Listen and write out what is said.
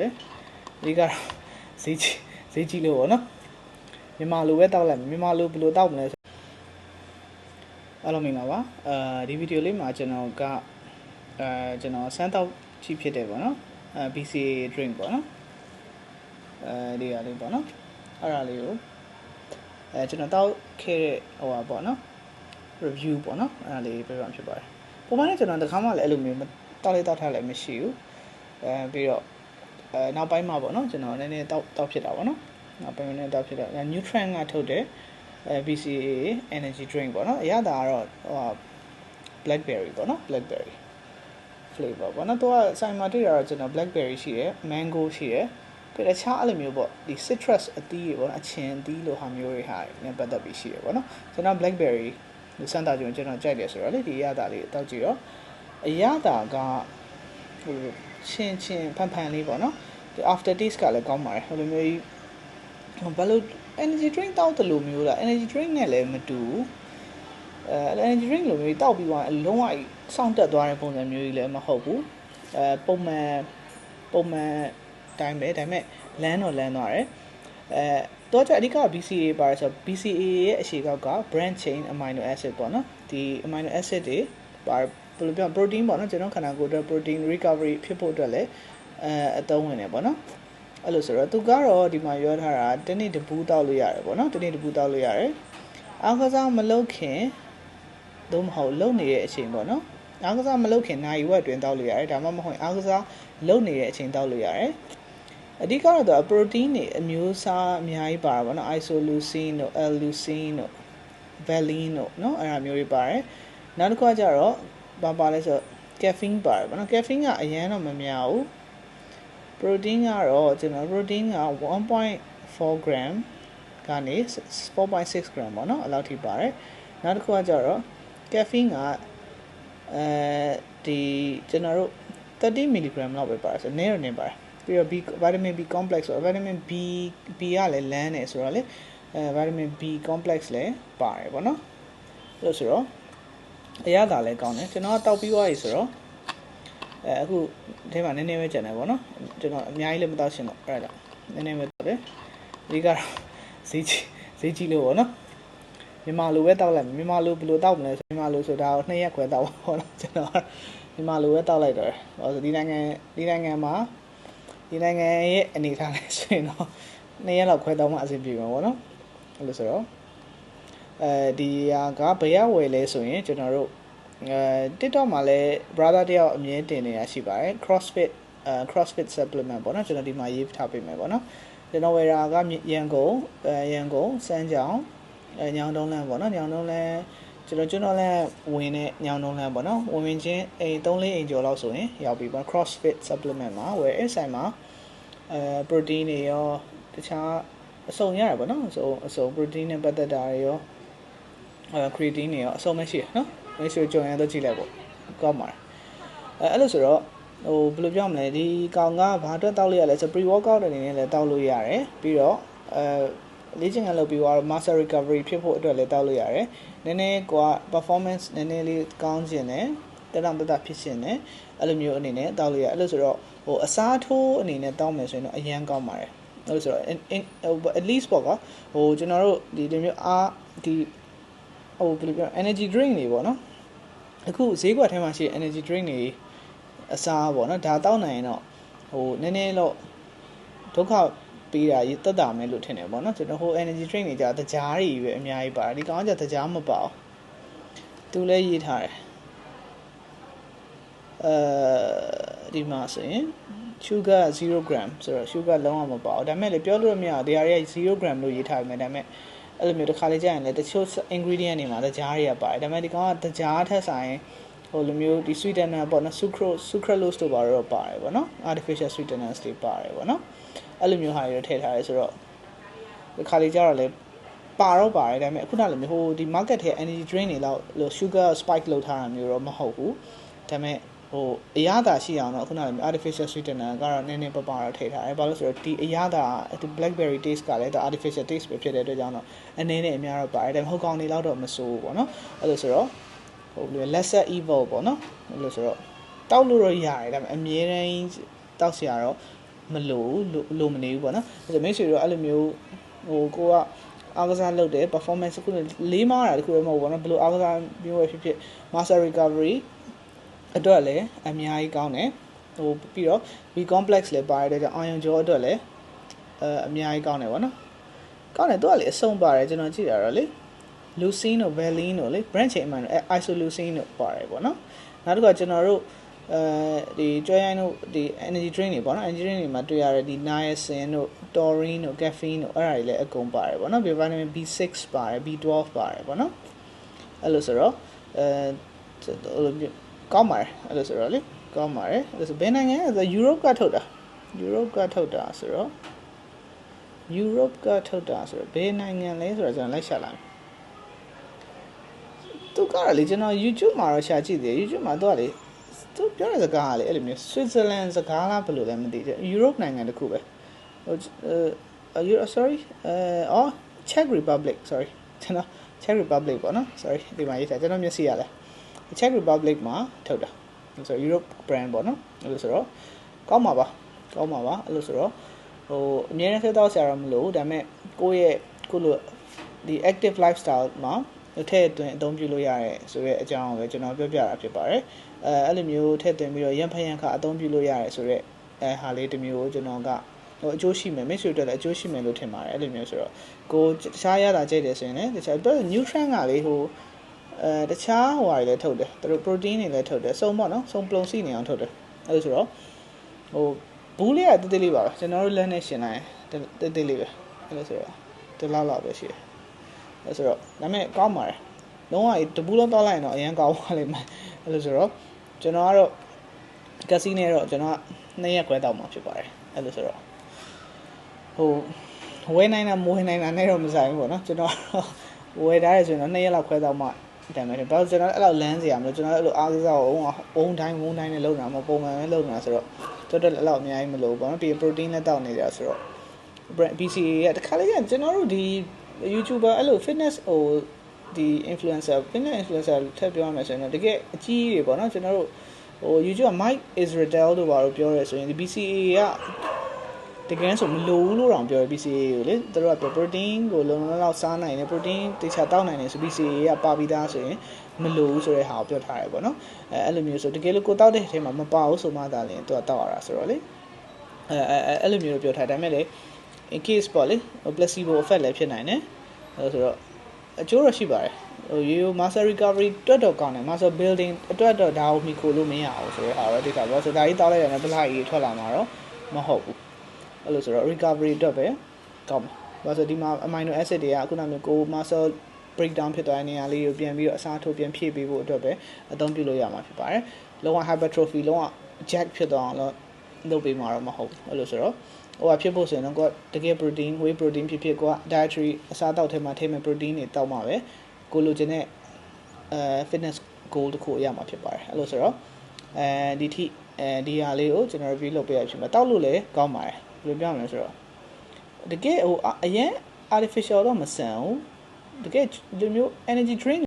တယ်ဒီကတော့ဈေးကြီးဈေးကြီးလို့ပေါ့နော်မြန်မာလိုပဲတောက်လိုက်မယ်မြန်မာလိုဘယ်လိုတောက်မလဲဆိုအားလုံးမင်္ဂလာပါအဲဒီဗီဒီယိုလေးမှာကျွန်တော်ကအဲကျွန်တော်စမ်းတောက်ကြည့်ဖြစ်တယ်ပေါ့နော်အဲ BCA drink ပေါ့နော်အဲဒီဟာလေးပေါ့နော်အဲ့ဒါလေးကိုအဲကျွန်တော်တောက်ခဲ့တဲ့ဟိုပါပေါ့နော် review ပေါ့နော်အဲ့ဒါလေးပြပြဖြစ်ပါတယ်ပုံမှန်နဲ့ကျွန်တော်တခါမှလည်းအဲ့လိုမျိုးတောက်လေးတောက်ထားလည်းမရှိဘူးအဲပြီးတော့ အဲနောက်ပိုင်းမှာပေါ့နော်ကျွန်တော်နည်းနည်းတောက်တောက်ဖြစ်တာပေါ့နော်နောက်ပိုင်းမှာနည်းတောက်ဖြစ်တာ nutrient ကထုတ်တယ်အဲ BCA energy drink ပေါ့နော်အရသာကတော့ဟို blackberry ပေါ့နော် blackberry flavor ပေါ့နော်သူကဆိုင်မှာတွေ့တာတော့ကျွန်တော် blackberry ရှိတယ် mango ရှိတယ်ပြီးတော့တခြားအဲ့လိုမျိုးပေါ့ဒီ citrus အသီးတွေပေါ့နော်အချင်အသီးလိုဟာမျိုးတွေဟာနဲ့ပတ်သက်ပြီးရှိတယ်ပေါ့နော်ကျွန်တော် blackberry လူစမ်းတာကြုံကျွန်တော်ကြိုက်တယ်ဆိုတော့လေဒီအရသာလေးတောက်ကြည့်တော့အရသာကဟို ချင်းချင်းဖန်ဖန်လေးပေါ့နော်ဒီ after taste ကလည်းကောင်းပါတယ်ဟိုလိုမျိုးဘယ်လို energy drink တောက်တယ်လို့မျိုးလား energy drink နဲ့လည်းမတူအဲ energy drink လိုမျိုးတောက်ပြီးသွားအလုံးဝစောင့်တက်သွားတဲ့ပုံစံမျိုးကြီးလည်းမဟုတ်ဘူးအဲပုံမှန်ပုံမှန်တိုင်းပဲဒါပေမဲ့လမ်းတော့လမ်းသွားတယ်အဲတော့ကြအဓိက BCA ပါတယ်ဆိုတော့ BCA ရဲ့အရှိကောက်က branch chain amino acid ပေါ့နော်ဒီ amino acid တွေပါ ဘယ်လိုပြော protein ပေါ့နော်ကျွန်တော်ခန္ဓာကိုယ်အတွက် protein recovery ဖြစ်ဖို့အတွက်လည်းအဲအသုံးဝင်တယ်ပေါ့နော်အဲ့လိုဆိုတော့သူကတော့ဒီမှာပြောထားတာတနေ့တပူးတောက်လို့ရတယ်ပေါ့နော်တနေ့တပူးတောက်လို့ရတယ်အားကစားမလုပ်ခင်သို့မဟုတ်လုပ်နေတဲ့အချိန်ပေါ့နော်အားကစားမလုပ်ခင်နိုင်ဝက်တွင်တောက်လို့ရတယ်ဒါမှမဟုတ်အားကစားလုပ်နေတဲ့အချိန်တောက်လို့ရတယ်အဓိကတော့သူက protein တွေအမျိုးအစားအများကြီးပါတာပေါ့နော် isoleucine တို့ L-leucine တို့ valine တို့နော်အဲ့ဒါမျိုးတွေပါတယ်နောက်တစ်ခုကကျတော့ ဘာပါလဲဆိုတော့ caffeine ပါတယ်ပေါ့နော် caffeine ကအရန်တော့မများဘူး protein ကတော့ကျွန်တော် protein က1.4 gram ကနေ4.6 gram ပေါ့နော်အဲ့လောက်ထိပါတယ်နောက်တစ်ခုကကျတော့ caffeine ကအဲဒီကျွန်တော်တို့30 mg လောက်ပဲပါတယ်ဆိုတော့နည်းတော့နည်းပါတယ်ပြီးတော့ B vitamin B complex ဆိုတော့ vitamin B B ကလည်းလမ်းနေဆိုတော့လေအဲ vitamin B complex လည်းပါတယ်ပေါ့နော်အဲ့လိုဆိုတော့ အရသာလည်းကောင်းတယ်ကျွန်တော်ကတောက်ပြီးသွားပြီဆိုတော့အဲအခုအဲမှာနည်းနည်းပဲကျန်တယ်ပေါ့နော်ကျွန်တော်အများကြီးလည်းမတောက်ရှင်တော့အဲ့ဒါကြောင့်နည်းနည်းပဲတောက်တယ်ဒီကတော့ဈေးကြီးဈေးကြီးလို့ပေါ့နော်မြန်မာလိုပဲတောက်လိုက်မြန်မာလိုဘယ်လိုတောက်မလဲဆိုမြန်မာလိုဆိုတာကိုနှစ်ရက်ခွဲတောက်ပေါ့နော်ကျွန်တော်မြန်မာလိုပဲတောက်လိုက်တော့ဟောဒီနိုင်ငံဒီနိုင်ငံမှာဒီနိုင်ငံရဲ့အနေအထားနဲ့ဆိုရင်တော့နှစ်ရက်လောက်ခွဲတောက်မှအဆင်ပြေမှာပေါ့နော်အဲ့လိုဆိုတော့ အဲဒီဟာကဘယ်ရဝယ်လဲဆိုရင်ကျွန်တော်တို့အဲ TikTok မှာလည်း brother တယောက်အမြဲတင်နေတာရှိပါတယ် CrossFit အဲ CrossFit supplement ပေါ့နော်ကျွန်တော်ဒီမှာရေးထားပေးမယ်ပေါ့နော်ကျွန်တော်ဝယ်တာကရန်ကုန်အဲရန်ကုန်စမ်းကြောင်အဲညောင်တုံးလန်းပေါ့နော်ညောင်တုံးလန်းကျွန်တော်ကျွန်တော်လည်းဝင်တဲ့ညောင်တုံးလန်းပေါ့နော်ဝင်ဝင်ချင်းအိမ်3လေးအိမ်ကျော်လောက်ဆိုရင်ရောက်ပြီပေါ့ CrossFit supplement မှာဝယ်အဲ့ဆိုင်မှာအဲ protein တွေရောတခြားအစုံရတယ်ပေါ့နော်အစုံအစုံ protein နဲ့ပတ်သက်တာတွေရောအဲ creatine တွေရောအစုံမရှိရနော်မိတ်ဆွေကြုံရတော့ကြည့်လိုက်ပေါ့ကောင်းပါတယ်အဲအဲ့လိုဆိုတော့ဟိုဘယ်လိုပြောမလဲဒီကောင်ကဘာအတွက်တောက်လို့ရလဲဆို pre workout အနေနဲ့လည်းတောက်လို့ရတယ်ပြီးတော့အဲလေ့ကျင့်ခန်းလုပ်ပြီးတော့ master recovery ဖြစ်ဖို့အတွက်လည်းတောက်လို့ရတယ်နည်းနည်းကွာ performance နည်းနည်းလေးကောင်းခြင်းနဲ့တက်တောင့်တက်တာဖြစ်ခြင်းနဲ့အဲ့လိုမျိုးအနေနဲ့တောက်လို့ရအဲ့လိုဆိုတော့ဟိုအစားထိုးအနေနဲ့တောက်မယ်ဆိုရင်တော့အရန်ကောင်းပါတယ်အဲ့လိုဆိုတော့ at least ပေါ့ကဟိုကျွန်တော်တို့ဒီလိုမျိုးအားဒီ ဟိုဘယ်လိုပြော energy drink တွေပေါ့နော်အခုဈေးကွက်ထဲမှာရှိတဲ့ energy drink တွေအစားပေါ့နော်ဒါတောက်နိုင်ရင်တော့ဟိုနည်းနည်းတော့ဒုက္ခပေးတာရတက်တာမယ်လို့ထင်တယ်ပေါ့နော်ကျွန်တော်ဟို energy drink တွေကြာတကြားတွေပဲအများကြီးပါတယ်ဒီကောင်ကကြာတကြားမပါဘူးသူလည်းရေးထားတယ်အဲဒီမှာဆိုရင် sugar 0 gram ဆိုတော့ sugar လုံးဝမပါဘူးဒါပေမဲ့လေပြောလို့မရဘူးတရားတွေက0 gram လို့ရေးထားပေမဲ့ဒါပေမဲ့ အဲ့လိုမျိုးတစ်ခါလေကြာရင်လည်းတချို့ ingredient တွေမှာတကြားတွေကပါတယ်ဒါပေမဲ့ဒီကောင်ကတကြားထက်ဆိုင်ဟိုလိုမျိုးဒီ sweetener ပေါ့နော် sucrose sucralose တို့ပါတော့ပါတယ်ပေါ့နော် artificial sweeteners တွေပါတယ်ပေါ့နော်အဲ့လိုမျိုးဟာတွေထည့်ထားရဲဆိုတော့ဒီခါလေးကျတော့လေပါတော့ပါတယ်ဒါပေမဲ့အခုနလည်းမျိုးဟိုဒီ market ထဲ energy drink တွေလောက်လို့ sugar spike လောက်ထားတာမျိုးတော့မဟုတ်ဘူးဒါပေမဲ့ ဟိုအရသာရှိအောင်တော့ခုနက artificial sweetener ကတော့နည်းနည်းပပတော့ထည့်ထားတယ်ဘာလို့ဆိုတော့ဒီအရသာဒီ blackberry taste ကလည်းဒါ artificial taste ပဲဖြစ်တဲ့အတွက်ကြောင့်တော့အနေနဲ့အများတော့ပါတယ်ဒါပေမဲ့ဟိုကောင်တွေလောက်တော့မစိုးဘူးပေါ့နော်အဲ့လိုဆိုတော့ဟို lesser evil ပေါ့နော်အဲ့လိုဆိုတော့တောက်လို့တော့ရတယ်ဒါပေမဲ့အမြဲတမ်းတောက်เสียတော့ မလို့လို့လို့မနေဘူးပေါ့နော်အဲ့ဒါမိတ်ဆွေတို့အဲ့လိုမျိုးဟိုကိုကအားကစားလုပ်တယ် performance ခုလေးမားတာတခုလည်းမဟုတ်ဘူးပေါ့နော်ဘယ်လိုအားကစားမျိုးပဲဖြစ်ဖြစ် master recovery အတွက်လည်းအများကြီးကောင်းတယ်ဟိုပြီးတော့ B complex လည်းပါရတဲ့ကြောင့်အာယုံကြောအတွက်လည်းအဲအများကြီးကောင်းတယ်ပေါ့နော်ကောင်းတယ်သူကလေအဆုံးပါတယ်ကျွန်တော်ကြည့်ရတော့လေ leucine တို့ valine တို့လေ branch chain မှာ isoleucine တို့ပါတယ်ပေါ့နော်နောက်တစ်ခါကျွန်တော်တို့အဲဒီကြွဲရိုင်းတို့ဒီ energy drink တွေပေါ့နော် energy drink တွေမှာတွေ့ရတဲ့ဒီ niacin တို့ taurine တို့ caffeine တို့အဲ့ဒါတွေလည်းအကုန်ပါတယ်ပေါ့နော်ပြီး vitamin B6 ပါတယ် B12 ပါတယ်ပေါ့နော်အဲ့လိုဆိုတော့အဲ ကောင်းပါတယ်အဲ့လိုဆိုတော့လေကောင်းပါတယ်အဲ့လိုဆိုဘယ်နိုင်ငံလဲဆို Europe ကထုတ်တာ Europe ကထုတ်တာဆိုတော့ Europe ကထုတ်တာဆိုတော့ဘယ်နိုင်ငံလဲဆိုတော့ကျွန်တော်လိုက်ရှာလိုက်သူကလေကျွန်တော် YouTube မှာတော့ရှာကြည့်တယ် YouTube မှာသူကလေသူပြောတဲ့စကားကလေအဲ့လိုမျိုး Switzerland စကားလားဘယ်လိုလဲမသိဘူး Europe နိုင်ငံတစ်ခုပဲဟိုအဲ Europe sorry အဲအော် Czech Republic sorry ကျွန်တော် Czech Republic ပေါ့နော် sorry ဒီမှာရေးထားကျွန်တော်မျက်စိရလဲ Czech Republic မှာထုတ်တာဆိုတော့ Europe brand ပေါ့နော်အဲ့လိုဆိုတော့ကောင်းပါပါကောင်းပါပါအဲ့လိုဆိုတော့ဟိုအများနဲ့ဆက်တော့ဆရာတော့မလို့ဒါပေမဲ့ကိုယ့်ရဲ့ကိုလိုဒီ active lifestyle မှာထည့်သွင်းအသုံးပြုလို့ရတဲ့ဆိုရဲအကြောင်းကိုပဲကျွန်တော်ပြောပြတာဖြစ်ပါတယ်အဲအဲ့လိုမျိုးထည့်သွင်းပြီးတော့ရံဖယံခအသုံးပြုလို့ရတယ်ဆိုရဲအဲဟာလေးတစ်မျိုးကိုကျွန်တော်ကဟိုအကျိုးရှိမယ်မိတ်ဆွေတို့လည်းအကျိုးရှိမယ်လို့ထင်ပါတယ်အဲ့လိုမျိုးဆိုတော့ကိုတခြားရတာကြိုက်တယ်ဆိုရင်လည်းတခြား nutrient ကလေဟို အဲတခြားဟိုဟာတွေလည်းထုတ်တယ်သူတို့ protein တွေလည်းထုတ်တယ်စုံပေါ့နော်စုံပလုံစီနေအောင်ထုတ်တယ်အဲ့လိုဆိုတော့ဟိုဘူးလေးကတိတိလေးပါပဲကျွန်တော်တို့လက်နဲ့ရှင်လိုက်တိတိလေးပဲအဲ့လိုဆိုတော့တလားလောက်ပဲရှိတယ်အဲ့ဆိုတော့ဒါပေမဲ့ကောင်းပါတယ်လုံးဝတပူးလုံးတောက်လိုက်ရင်တော့အရင်ကောင်းပါလိမ့်မယ်အဲ့လိုဆိုတော့ကျွန်တော်ကတော့ကက်စီနဲ့တော့ကျွန်တော်ကနှစ်ရက်ခွဲတောက်မှာဖြစ်ပါတယ်အဲ့လိုဆိုတော့ဟိုဝယ်နိုင်တာမဝယ်နိုင်တာနဲ့တော့မဆိုင်ဘူးပေါ့နော်ကျွန်တော်ဝယ်ထားရဆိုရင်တော့နှစ်ရက်လောက်ခွဲတောက်မှ တမ်းမယ်ဘာလို့ကျွန်တော်အဲ့လောက်လမ်းစီရမလို့ကျွန်တော်အဲ့လိုအားကစားကိုအုံတိုင်းဝုန်းတိုင်းနဲ့လုပ်တာမပုံမှန်ပဲလုပ်နေတာဆိုတော့တော်တော်အဲ့လောက်အများကြီးမလို့ပေါ့နော်ပြီး protein လည်းတောက်နေကြဆိုတော့ BCA ကတခါလေးကကျွန်တော်တို့ဒီ YouTuber အဲ့လို fitness ဟိုဒီ influencer fitness influencer ထပ်ပြောရမယ်ဆိုရင်တော့တကယ်အကြီးတွေပေါ့နော်ကျွန်တော်တို့ဟို YouTube က Mike Israel တို့ဘာလို့ပြောရဲဆိုရင်ဒီ BCA က တကယ်ဆိုမလိုဘူးလို့တောင်ပြောရ BCA ကိုလေသူတို့က protein ကိုလုံလုံလောက်စားနိုင်တယ် protein တခြားတောက်နိုင်တယ်ဆို BCA ကပါပြီးသားဆိုရင်မလိုဘူးဆိုတဲ့ဟာကိုပြောထားတယ်ပေါ့နော်အဲအဲ့လိုမျိုးဆိုတကယ်လို့ကိုတောက်တဲ့အထဲမှာမပါဘူးဆိုမှသာလျှင်သူကတောက်ရတာဆိုတော့လေအဲအဲအဲ့လိုမျိုးပြောထားတယ်ဒါပေမဲ့လေ in case ပေါ့လေ placebo effect လည်းဖြစ်နိုင်တယ်အဲဆိုတော့အကျိုးတော့ရှိပါတယ်ဟိုရိုးရိုး master recovery တွတ်တော့ကောင်းတယ် master building အတွက်တော့ဒါကိုမိခိုလို့မရအောင်ဆိုတော့ဟာတော့ဒီကဘောဆိုဒါကြီးတောက်လိုက်ရတယ်ပလိုက်ကြီးထွက်လာမှာတော့မဟုတ်ဘူး အဲ့လိုဆိုတော့ recovery အတွက်ပဲကောင်းတယ်ဘာဆိုဒီမှာ amino acid တွေကအခုနမျိုးကို master breakdown ဖြစ်သွားတဲ့နေရာလေးကိုပြန်ပြီးတော့အစားထိုးပြန်ဖြည့်ပေးဖို့အတွက်ပဲအသုံးပြုလို့ရမှာဖြစ်ပါတယ်လုံးဝ hypertrophy လုံးဝ jack ဖြစ်သွားအောင်လို့လုပ်ပေးမှာတော့မဟုတ်ဘူးအဲ့လိုဆိုတော့ဟိုကဖြစ်ဖို့ဆိုရင်တော့ကိုကတကယ် protein whey protein ဖြစ်ဖြစ်ကိုက dietary အစားအသောက်ထဲမှာထည့်မဲ့ protein တွေတောက်မှာပဲကိုလိုချင်တဲ့အဲ fitness goal တစ်ခုရမှာဖြစ်ပါတယ်အဲ့လိုဆိုတော့အဲဒီထိအဲဒီဟာလေးကိုကျွန်တော် review လုပ်ပေးရဖြစ်မှာတောက်လို့လည်းကောင်းပါတယ် ဘယ်လိုပြောမလဲဆိုတော့တကယ်ဟိုအရင် artificial တော့မဆန်ဘူးတကယ်ဒီမျိုး energy drink